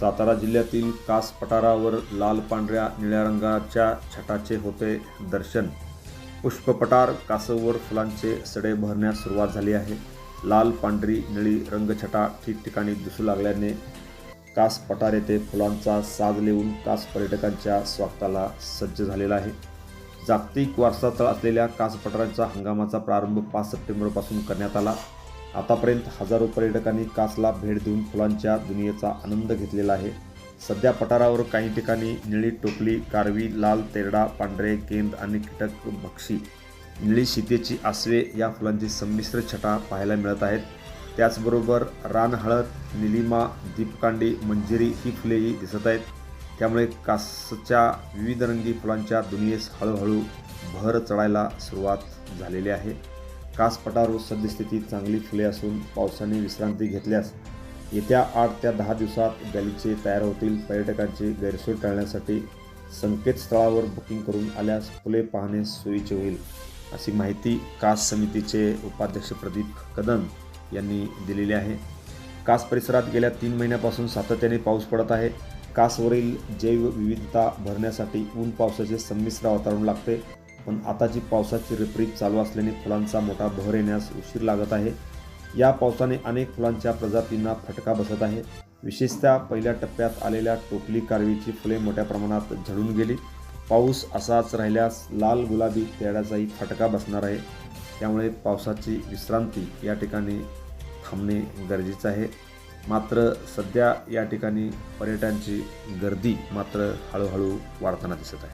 सातारा जिल्ह्यातील कास पठारावर लाल पांढऱ्या निळ्या रंगाच्या छटाचे होते दर्शन. पुष्पपटार कासवर फुलांचे सडे भरण्यास सुरुवात झाली आहे. लाल पांढरी निळी रंगछटा ठिकठिकाणी दिसू लागल्याने कास पठार येथे फुलांचा साज लिहून कास पर्यटकांच्या स्वागताला सज्ज झालेला आहे. जागतिक वारसा तळ असलेल्या कास पठारांचा हंगामाचा प्रारंभ पाच सप्टेंबरपासून करण्यात आला. आतापर्यंत हजारो पर्यटकांनी कासला भेट देऊन फुलांच्या दुनियेचा आनंद घेतलेला आहे. सध्या पठारावर काही ठिकाणी निळी टोपली कारवी लाल तेरडा पांढरे केंद आणि कीटक भक्षी निळी शितेची आसवे या फुलांची संमिश्र छटा पाहायला मिळत आहेत. त्याचबरोबर रानहळद निलिमा दीपकांडी मंजिरी ही फुलेही दिसत आहेत. त्यामुळे कासच्या विविध रंगी फुलांच्या दुनियेस हळूहळू भर चढायला सुरुवात झालेली आहे. कास पठारावर सद्यस्थिती चांगली फुले असून पावसाने विश्रांती घेतल्यास येत्या आठ त्या दहा दिवसात गॅलीचे तयार होतील. पर्यटकांची गैरसोय टाळण्यासाठी संकेतस्थळावर बुकिंग करून आल्यास फुले पाहणे सोयीचे होईल अशी माहिती कास समितीचे उपाध्यक्ष प्रदीप कदम यांनी दिलेली आहे. कास परिसरात गेल्या तीन महिन्यापासून सातत्याने पाऊस पडत आहे. कासवरील जैवविविधता भरण्यासाठी ऊन पावसाचे संमिश्र वातावरण लागते. पण आताची पावसाची रिपरीप चालू असल्याने फुलांचा मोठा बहर येण्यास उशीर लागत आहे. या पावसाने अनेक फुलांच्या प्रजातींना फटका बसत आहे. विशेषतः पहिल्या टप्प्यात आलेल्या टोपली कारवीची फुले मोठ्या प्रमाणात झडून गेली. पाऊस असाच राहिल्यास लाल गुलाबी तेड्याचाही फटका बसणार आहे. त्यामुळे पावसाची विश्रांती या ठिकाणी थांबणे गरजेचं आहे. मात्र सध्या या ठिकाणी पर्यटनची गर्दी मात्र हळूहळू वाढताना दिसत आहे.